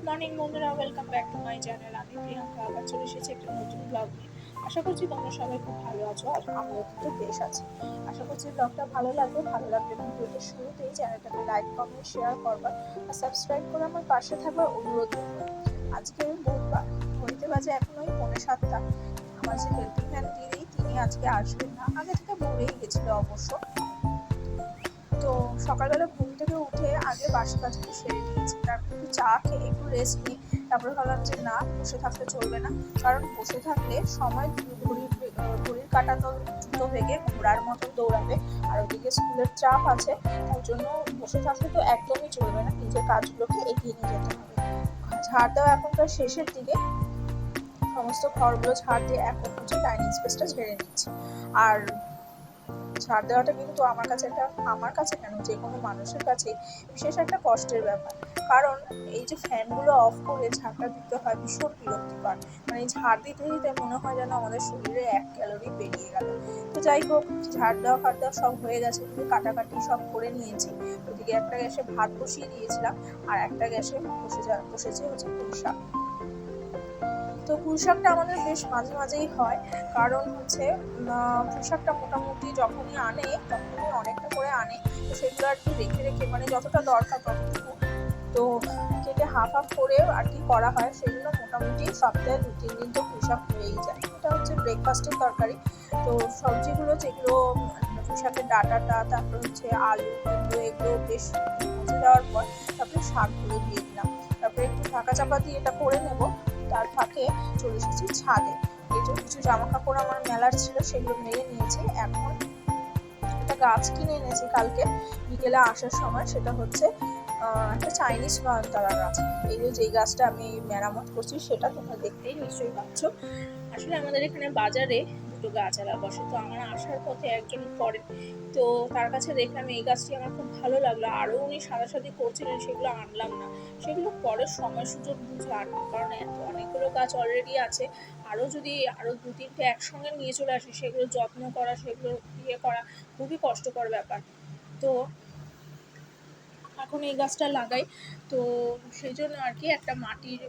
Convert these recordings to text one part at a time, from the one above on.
Good morning বন্ধুরা welcome back to my channel আমি প্রিয়াঙ্কা, আবার চলে এসেছি একটা নতুন ব্লগ নিয়ে। আশা করছি তোমরা সবাই খুব ভালো আছো আর আমিও কিন্তু বেশ আছি। আশা করছি ব্লগটা ভালো লাগবে ভালো লাগবে ভিডিওটা শুরুতেই চ্যানেলটাকে লাইক কমেন্ট শেয়ার করবার আর সাবস্ক্রাইব করে আমার পাশে থাকবার অনুরোধ আজকে বুধবার, ঘড়িতে বাজে এখন ওই পৌনে সাতটা। আমার যে হেল্পিং হ্যান্ড দিদি, তিনি আজকে আসবেন না। আগে থেকে বলেই গেছিল অবশ্য। তো সকালবেলা ঘুম থেকে উঠে আগে বাসি কাজগুলো সেরে নিয়েছি। তারপর একটু চা খেয়ে একটু রেস্ট নিই তারপরে ভাবলাম যে না, বসে থাকতে চলবে না। কারণ বসে থাকলে সময় ঘড়ির ঘড়ির কাটা তো দ্রুত ভেঙে ঘোড়ার মতো দৌড়াবে। আর ওদিকে স্কুলের চাপ আছে, তার জন্য বসে থাকলে তো একদমই চলবে না। নিজের কাজগুলোকে এগিয়ে নিয়ে যেতে হবে। ঝাড় দেওয়া এখনকার শেষের দিকে। সমস্ত ঘরগুলো ঝাড় দিয়ে এখন হচ্ছে ডাইনিং স্পেসটা ঝেড়ে নিচ্ছি আর ঝাড় দেওয়াটা কিন্তু আমার কাছে একটা, আমার কাছে যে কোনো মানুষের কাছে বিশেষ একটা কষ্টের ব্যাপার। কারণ এই যে ফ্যানগুলো অফ করে ঝাড়টা দিতে হয় ভীষণ বিরক্তিকর। মানে ঝাড় দিতে দিতে মনে হয় যেন আমাদের শরীরে এক ক্যালোরি বেরিয়ে গেল। তো যাই হোক ঝাড় দেওয়া ফাট দেওয়া সব হয়ে গেছে কিন্তু কাটাকাটি সব করে নিয়েছি। ওদিকে একটা গ্যাসে ভাত বসিয়ে দিয়েছিলাম, আর একটা গ্যাসে বসে যা, বসেছে হচ্ছে পুঁই শাক তো পুঁই শাকটা আমাদের বেশ মাঝে মাঝেই হয়। কারণ হচ্ছে পুঁই শাকটা মোটামুটি যখনই আনে, তখনই অনেকটা করে আনে। তো সেগুলো আর কি রেখে রেখে মানে যতটা দরকার ততটুকু। তো কেটে হাফ হাফ করে আর কি করা হয়, সেগুলো মোটামুটি সপ্তাহে দু, তিন দিন তো পুঁই শাক হয়েই যায়। এটা হচ্ছে ব্রেকফাস্টের তরকারি। তো সবজিগুলো যেগুলো পুঁই শাকের ডাটাটা, তারপর হচ্ছে আলু, এগুলো বেশ ভেজে দেওয়ার পর তারপরে শাকগুলো দিয়ে দিলাম। তারপরে একটু ঢাকা চাপা দিয়ে এটা করে নেব। তার ফাঁকে চলে এসেছি ছাদে। এই যে কিছু জামা কাপড় আমার মেলার ছিল, সেগুলো মেরে নিয়েছি। এখন একটা গাছ কিনে এনেছি কালকে, বিকেলে আসার সময়। সেটা হচ্ছে একটা চাইনিজ নয়নতারা গাছ। এই যে যেই গাছটা আমি মেরামত করছি, সেটা তোমরা দেখতেই নিশ্চয়ই পাচ্ছ। আসলে আমাদের এখানে বাজারে দুটো গাছালা বসে তো আমার আসার পথে একজন পড়েন তো তার কাছে দেখলাম এই গাছটি আমার খুব ভালো লাগল। আরও উনি সাদাসাদি করছিলেন, সেগুলো আনলাম না। সেগুলো পরে সময় সুযোগ বুঝে আনব, কারণ এত অনেকগুলো গাছ অলরেডি আছে। আরও যদি আরও দু তিনটে একসঙ্গে নিয়ে চলে আসি, সেগুলো যত্ন করা, সেগুলো ইয়ে করা খুবই কষ্টকর ব্যাপার। তো এখন এই গাছটা লাগাই। তো সেই জন্য আর কি একটা মাটির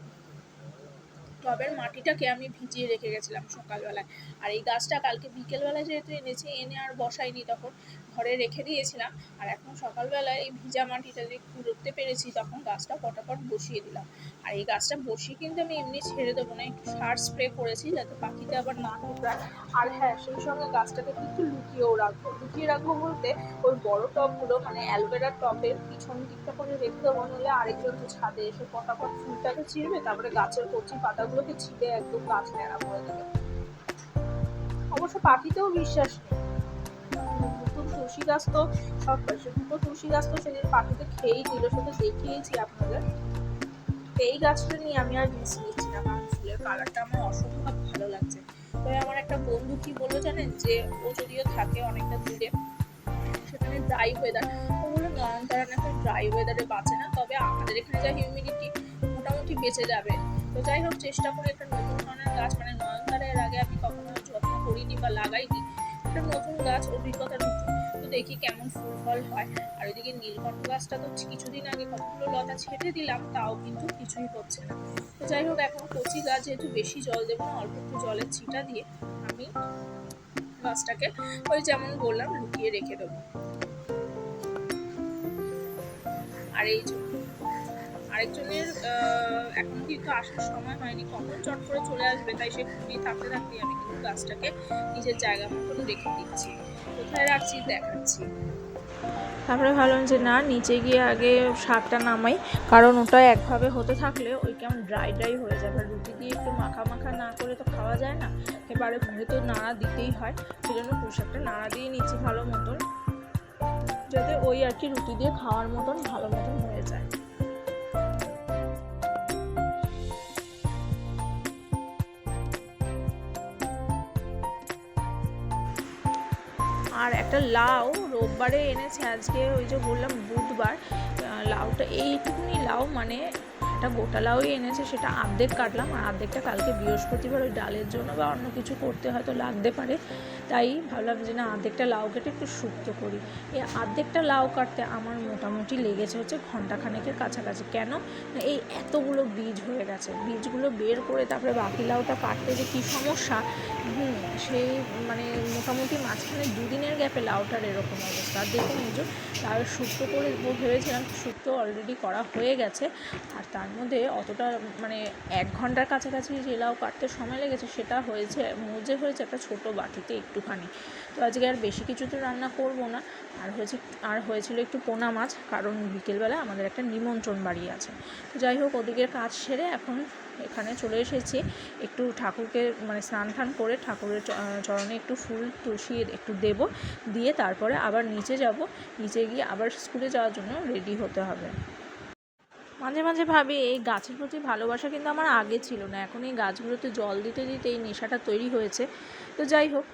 টবের মাটিটাকে আমি ভিজিয়ে রেখে গেছিলাম সকালবেলায়। আর এই গাছটা কালকে বিকেলবেলায় যেহেতু এনেছি, এনে আর বসাইনি তখন। ঘরে রেখে দিয়েছিলাম। আর এখন সকালবেলায় এই ভিজা মাটিটা যে কুড়তে পেরেছি, তখন গাছটা পটাপট বসিয়ে দিলাম। আর এই গাছটা বসিয়ে কিন্তু আমি এমনি ছেড়ে দেবো না। একটু সার স্প্রে করেছি যাতে পাখিতে আবার না ঠুকরায় আর হ্যাঁ সেই সঙ্গে গাছটাকে কিন্তু লুকিয়েও রাখব। লুকিয়ে রাখব বলতে ওই বড় টবগুলো মানে অ্যালোভেরার টবের পিছন দিকটা করে রেখে দেবো। নইলে আরেকজন তো ছাদে এসে পটাপট ফুলটাকে ছিঁড়বে তারপরে গাছের কচি পাতাগুলোকে ছিঁড়ে একদম গাছ ন্যাড়া করে দেবে। অবশ্য পাখিতেও বিশ্বাস নেই। নতুন তুলসী গাছ তো সব দুটো তুলসী গাছ তো সেদিন পাখিতে খেয়েই দিল, সেটা দেখিয়েছি আপনাদের। এই গাছটা নিয়ে আমি আর রিস্ক নিচ্ছি না, কারণ ফুলের কালারটা আমার অসম্ভব ভালো লাগছে। তবে আমার একটা বন্ধু কি বলল জানেন, যে ও যদিও থাকে অনেকটা দূরে, সেখানে ড্রাই ওয়েদার ও বলল নয়নতারা নাকি ড্রাই ওয়েদারে বাঁচে না। তবে আমাদের এখানে যা হিউমিডিটি বেঁচে যাবে। তো যাই হোক, চেষ্টা করে একটা নতুন ধরনের গাছ মানে নয়নতারা এর আগে আমি কখনো যত্ন করিনি বা লাগাইনি। একটা নতুন গাছ, অভিজ্ঞতা তো দেখি কেমন ফুল ফল হয়। আর ওইদিকে নীলকণ্ঠ গাছটা তো কিছুদিন আগে কতগুলো লতা ছেটে দিলাম, তাও কিন্তু কিছুই হচ্ছে না। তো যাই হোক, এখন কচি গাছ যেহেতু বেশি জল দেবো না, অল্প একটু জলের ছিটা দিয়ে আমি গাছটাকে ওই যেমন বললাম লুকিয়ে রেখে দেবো। আর এই যে আরেকজনের এখন কিন্তু আসার সময় হয়নি। কখন চট করে চলে আসবে তাই সে খুবই থাকতে থাকতে আমি কিন্তু গাছটাকে নিজের জায়গা মতন রেখে দিচ্ছি কোথায় রাখছি, দেখাচ্ছি। তারপরে ভাবলাম যে না, নিচে গিয়ে আগে শাকটা নামাই, কারণ ওটা একভাবে হতে থাকলে ওই কেমন ড্রাই ড্রাই হয়ে যাবে রুটি দিয়ে একটু মাখা মাখা না করে তো খাওয়া যায় না। এবারে ঘুরে তো নাড়া দিতেই হয় সেই জন্য পোশাকটা নাড়া দিয়ে নিচ্ছি ভালো মতন, যাতে ওই আর কি রুটি দিয়ে খাওয়ার মতন ভালো মতন হয়ে যায়। আর একটা লাউ রোববারে এনেছে আজকে, ওই যে বললাম বুধবার। লাউটা এইটুকুনি লাউ মানে একটা গোটা লাউই এনেছে, সেটা অর্ধেক কাটলাম। আর অর্ধেকটা কালকে বৃহস্পতিবার ওই ডালের জন্য বা অন্য কিছু করতে হয়তো লাগতে পারে। তাই ভাবলাম যে না অর্ধেকটা লাউ কেটে একটু শুক্তো করি। এই অর্ধেকটা লাউ কাটতে আমার মোটামুটি লেগেছে হচ্ছে ঘন্টাখানেকের কাছাকাছি। কেন? এই এতগুলো বীজ হয়ে গেছে। বীজগুলো বের করে তারপরে বাকি লাউটা কাটতে যে কী সমস্যা? হুম সেই মানে মোটামুটি মাঝখানে দুদিনের গ্যাপে লাউটার এরকম অবস্থা। আর এই যে লাউ শুক্তো করে ভেবেছিলাম শুক্তো অলরেডি করা হয়ে গেছে, আর তার মধ্যে অতটা মানে এক ঘণ্টার কাছাকাছি যে লাউ কাটতে সময় লেগেছে সেটা হয়েছে, মজে হয়েছে একটা ছোট বাটিতে একটুখানি। তো আজকে আর বেশি কিছু তো রান্না করব না, আর হয়েছে, আর হয়েছিল একটু পোনা মাছ, কারণ বিকেলবেলা আমাদের একটা নিমন্ত্রণ বাড়ি আছে। তো যাই হোক, ওদিকের কাজ সেরে এখন এখানে চলে এসেছি। একটু ঠাকুরকে মানে স্নান টান করে ঠাকুরের চরণে একটু ফুল তুলসী একটু দেব, দিয়ে তারপরে আবার নিচে যাব, নিচে গিয়ে আবার স্কুলে যাওয়ার জন্য রেডি হতে হবে। মাঝে মাঝে ভাবি, এই গাছের প্রতি ভালোবাসা কিন্তু আমার আগে ছিল না, এখন এই গাছগুলোতে জল দিতে দিতে এই নেশাটা তৈরি হয়েছে। তো যাই হোক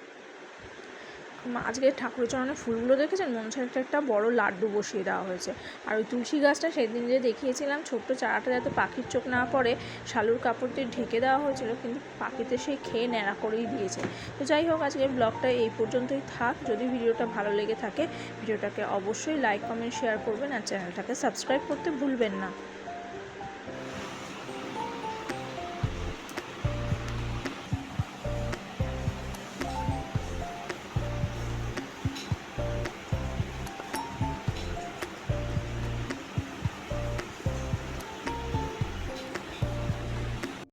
আজকে ঠাকুরের চরণে ফুলগুলো দেখেছেন? মনে হচ্ছে একটা একটা বড় লাড্ডু বসিয়ে দেওয়া হয়েছে। আর ওই তুলসী গাছটা সেদিন যে দেখিয়েছিলাম, ছোট্ট চারাটা যাতে পাখির চোখ না পড়ে, শালুর কাপড় দিয়ে ঢেকে দেওয়া হয়েছিল, কিন্তু পাখিতে সেই খেয়ে ন্যাড়া করেই দিয়েছে। তো যাই হোক আজকের ব্লগটা এই পর্যন্তই থাক। যদি ভিডিওটা ভালো লেগে থাকে, ভিডিওটাকে অবশ্যই লাইক, কমেন্ট, শেয়ার করবেন আর চ্যানেলটাকে সাবস্ক্রাইব করতে ভুলবেন না।